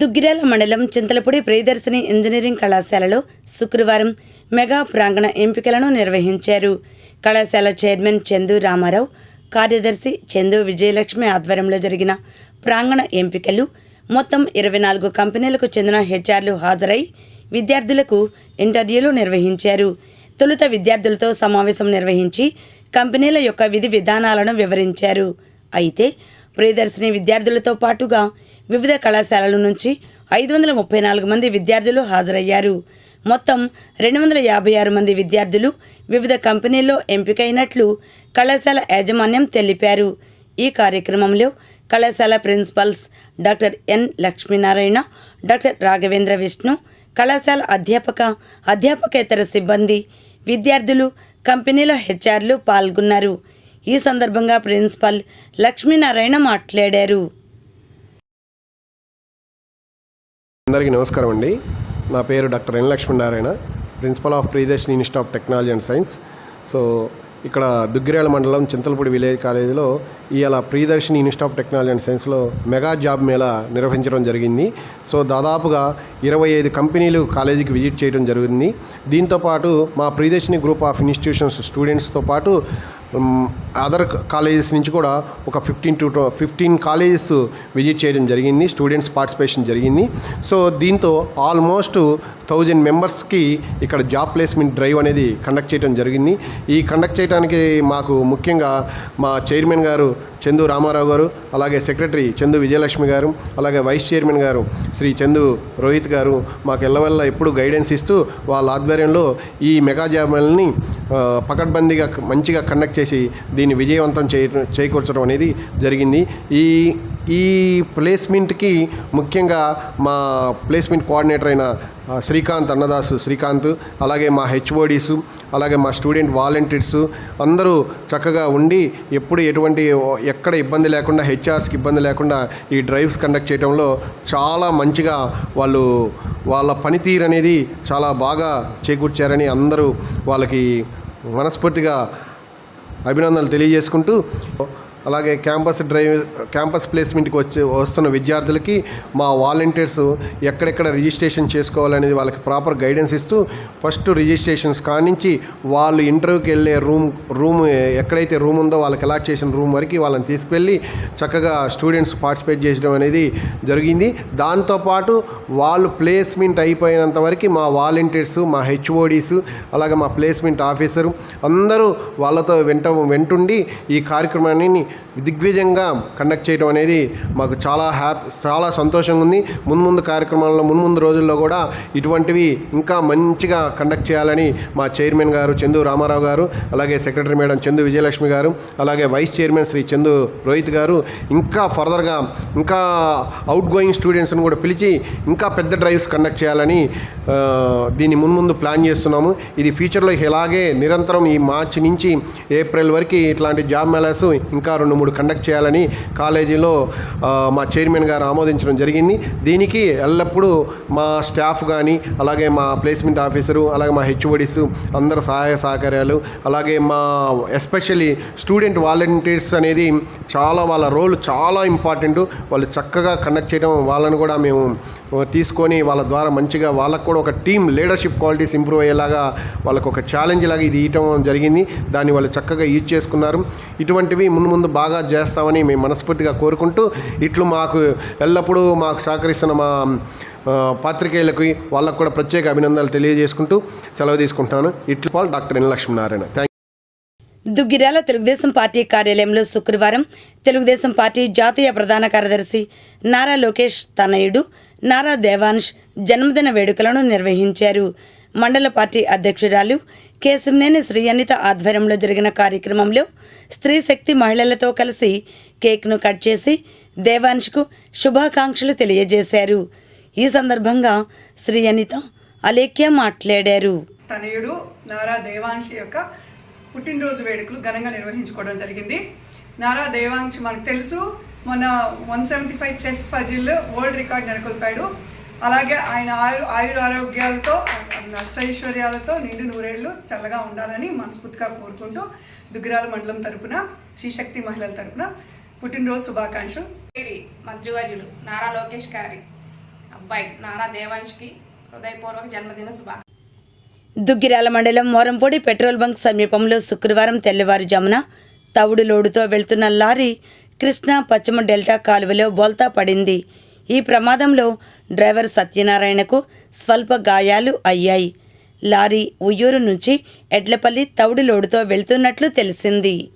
దుగ్గిరాల మండలం చింతలపూడి ప్రియదర్శిని ఇంజనీరింగ్ కళాశాలలో శుక్రవారం మెగా ప్రాంగణ ఎంపికలను నిర్వహించారు. కళాశాల చైర్మన్ చందు రామారావు కార్యదర్శి చందు విజయలక్ష్మి ఆధ్వర్యంలో జరిగిన ప్రాంగణ ఎంపికలు మొత్తం ఇరవై నాలుగు కంపెనీలకు చెందిన హెచ్ఆర్లు హాజరై విద్యార్థులకు ఇంటర్వ్యూలు నిర్వహించారు. తొలుత విద్యార్థులతో సమావేశం నిర్వహించి కంపెనీల యొక్క విధి విధానాలను వివరించారు. అయితే ప్రియదర్శిని విద్యార్థులతో పాటుగా వివిధ కళాశాలల నుంచి ఐదు వందల ముప్పై నాలుగు మంది విద్యార్థులు హాజరయ్యారు. మొత్తం రెండు వందల యాభై ఆరు మంది విద్యార్థులు వివిధ కంపెనీల్లో ఎంపికైనట్లు కళాశాల యాజమాన్యం తెలిపారు. ఈ కార్యక్రమంలో కళాశాల principals doctor N Lakshminarayana doctor Raghavendra Vishnu కళాశాల అధ్యాపక అధ్యాపకేతర సిబ్బంది విద్యార్థులు కంపెనీల హెచ్ఆర్లు పాల్గొన్నారు. ఈ సందర్భంగా ప్రిన్సిపల్ లక్ష్మీనారాయణ మాట్లాడారు. అందరికీ నమస్కారం అండి. నా పేరు doctor N Lakshminarayana principal of Priyadarshini institute of technology and science. So ఇక్కడ దుగ్గిరేల మండలం చింతలపూడి విలేజ్ కాలేజీలో ఇవాళ Priyadarshini institute of technology and సైన్స్లో మెగా జాబ్ మేళా నిర్వహించడం జరిగింది. సో దాదాపుగా ఇరవై ఐదు కంపెనీలు కాలేజీకి విజిట్ చేయడం జరిగింది. దీంతోపాటు మా ప్రియదర్శిని గ్రూప్ ఆఫ్ ఇన్స్టిట్యూషన్స్ స్టూడెంట్స్తో పాటు అదర్ కాలేజెస్ నుంచి కూడా ఒక fifteen to fifteen colleges visit చేయడం జరిగింది స్టూడెంట్స్ పార్టిసిపేషన్ జరిగింది. సో దీంతో ఆల్మోస్ట్ థౌజండ్ మెంబర్స్కి ఇక్కడ జాబ్ ప్లేస్మెంట్ డ్రైవ్ అనేది కండక్ట్ చేయడం జరిగింది. ఈ కండక్ట్ చేయడానికి మాకు ముఖ్యంగా మా చైర్మన్ గారు చందు రామారావు గారు అలాగే సెక్రటరీ చందు విజయలక్ష్మి గారు అలాగే వైస్ చైర్మన్ గారు శ్రీ చందు రోహిత్ గారు మాకు ఎల్లవల్ల ఎప్పుడు గైడెన్స్ ఇస్తూ వాళ్ళ ఆధ్వర్యంలో ఈ మెగా జాబ్ని పకడ్బందీగా మంచిగా కండక్ట్ చేసి దీన్ని విజయవంతం చేయ చేకూర్చడం అనేది జరిగింది. ఈ ఈ ప్లేస్మెంట్కి ముఖ్యంగా మా ప్లేస్మెంట్ కోఆర్డినేటర్ అయిన శ్రీకాంత్ అన్నదాస్ శ్రీకాంత్ అలాగే మా హెచ్ఓడీస్ అలాగే మా స్టూడెంట్ వాలంటీర్స్ అందరూ చక్కగా ఉండి ఎప్పుడు ఎటువంటి ఎక్కడ ఇబ్బంది లేకుండా హెచ్ఆర్స్కి ఇబ్బంది లేకుండా ఈ డ్రైవ్స్ కండక్ట్ చేయడంలో చాలా మంచిగా వాళ్ళు వాళ్ళ పనితీరు అనేది చాలా బాగా చేకూర్చారని అందరూ వాళ్ళకి మనస్ఫూర్తిగా అభినందనలు తెలియజేసుకుంటూ అలాగే క్యాంపస్ డ్రైవ్ క్యాంపస్ ప్లేస్మెంట్కి వచ్చి వస్తున్న విద్యార్థులకి మా వాలంటీర్స్ ఎక్కడెక్కడ రిజిస్ట్రేషన్ చేసుకోవాలనేది వాళ్ళకి ప్రాపర్ గైడెన్స్ ఇస్తూ ఫస్ట్ రిజిస్ట్రేషన్స్ కానించి వాళ్ళు ఇంటర్వ్యూకి వెళ్ళే రూమ్ రూమ్ ఎక్కడైతే రూమ్ ఉందో వాళ్ళకి అలాట్ చేసిన రూమ్ వరకు వాళ్ళని తీసుకువెళ్ళి చక్కగా స్టూడెంట్స్ పార్టిసిపేట్ చేయడం అనేది జరిగింది. దాంతోపాటు వాళ్ళు ప్లేస్మెంట్ అయిపోయినంత వరకు మా వాలంటీర్స్ మా హెచ్ఓడీస్ అలాగే మా ప్లేస్మెంట్ ఆఫీసరు అందరూ వాళ్ళతో వెంట వెంటుండి ఈ కార్యక్రమాన్ని దిగ్విజయంగా కండక్ట్ చేయడం అనేది మాకు చాలా హ్యాపీ చాలా సంతోషంగా ఉంది. మున్ముందు కార్యక్రమాల్లో మున్ముందు రోజుల్లో కూడా ఇటువంటివి ఇంకా మంచిగా కండక్ట్ చేయాలని మా చైర్మన్ గారు చందు రామారావు గారు అలాగే సెక్రటరీ మేడం చందు విజయలక్ష్మి గారు అలాగే వైస్ చైర్మన్ శ్రీ చందు రోహిత్ గారు ఇంకా ఫర్దర్గా ఇంకా అవుట్ గోయింగ్ స్టూడెంట్స్ని కూడా పిలిచి ఇంకా పెద్ద డ్రైవ్స్ కండక్ట్ చేయాలని దీన్ని మున్ముందు ప్లాన్ చేస్తున్నాము. ఇది ఫ్యూచర్లో ఇలాగే నిరంతరం ఈ మార్చి నుంచి ఏప్రిల్ వరకు ఇట్లాంటి జాబ్ మేళాస్ ఇంకా రెండు మూడు కండక్ట్ చేయాలని కాలేజీలో మా చైర్మన్ గారు ఆమోదించడం జరిగింది. దీనికి ఎల్లప్పుడూ మా స్టాఫ్ కానీ అలాగే మా ప్లేస్మెంట్ ఆఫీసరు అలాగే మా హెచ్ఓడిస్ అందరు సహాయ సహకార్యాలు అలాగే మా ఎస్పెషల్లీ స్టూడెంట్ వాలంటీర్స్ అనేది చాలా వాళ్ళ రోల్ చాలా ఇంపార్టెంట్. వాళ్ళు చక్కగా కండక్ట్ చేయడం వాళ్ళని కూడా మేము తీసుకొని వాళ్ళ ద్వారా మంచిగా వాళ్ళకు కూడా ఒక టీమ్ లీడర్షిప్ క్వాలిటీస్ ఇంప్రూవ్ అయ్యేలాగా వాళ్ళకు ఒక ఛాలెంజ్ లాగా ఇది ఇవ్వటం జరిగింది. దాన్ని వాళ్ళు చక్కగా యూజ్ చేసుకున్నారు. ఇటువంటివి ముందు ముందు బాగా చేస్తామని మేము మనస్ఫూర్తిగా కోరుకుంటూ ఇట్లు మాకు ఎల్లప్పుడూ మాకు సహకరిస్తున్న మా పాత్రికేయులకి వాళ్ళకు కూడా ప్రత్యేక అభినందనలు తెలియజేసుకుంటూ సెలవు తీసుకుంటాను. ఇట్లు Paul doctor N Lakshminarayana. Thank Duggirala Telugu Desam party కార్యాలయంలో శుక్రవారం తెలుగుదేశం పార్టీ జాతీయ ప్రధాన కార్యదర్శి నారా లోకేష్ తనయుడు నారా దేవాన్ష్ జన్మదిన వేడుకలను నిర్వహించారు. మండల పార్టీ అధ్యక్షురాలు కేశంనేని శ్రీ అనిత ఆధ్వర్యంలో జరిగిన కార్యక్రమంలో స్త్రీ శక్తి మహిళలతో కలిసి కేక్ను కట్ చేసి దేవాంష్కు శుభాకాంక్షలు తెలియజేశారు. ఈ సందర్భంగా శ్రీ అనిత అలేఖ్య మాట్లాడారు. తనయుడు నారా దేవాంశి యొక్క పుట్టినరోజు వేడుకలు ఘనంగా నిర్వహించుకోవడం జరిగింది. నారా దేవాంశి మనకు తెలుసు మొన్న one seventy five chess puzzle world record నెలకొల్పాడు. అలాగే ఆయన ఆయు ఆయుర ఆరోగ్యాలతో అష్టైశ్వర్యాలతో నిండు నూరేళ్ళు చల్లగా ఉండాలని మనస్ఫూర్తిగా కోరుకుంటూ దుగ్గిరాల మండలం తరపున శ్రీశక్తి మహిళల తరపున పుట్టినరోజు శుభాకాంక్షలు. మంత్రివర్యులు నారా లోకేష్ గారి అబ్బాయి నారా దేవాంష్కి హృదయపూర్వక జన్మదిన శుభాకాంక్షలు. దుగ్గిరాల మండలం మోరంపొడి పెట్రోల్ బంక్ సమీపంలో శుక్రవారం తెల్లవారుజామున తవుడు లోడుతో వెళ్తున్న లారీ కృష్ణా పశ్చిమ డెల్టా కాలువలో బోల్తా పడింది. ఈ ప్రమాదంలో డ్రైవర్ సత్యనారాయణకు స్వల్ప గాయాలు అయ్యాయి. లారీ ఉయ్యూరు నుంచి ఎడ్లపల్లి తవుడు లోడుతో వెళ్తున్నట్లు తెలిసింది.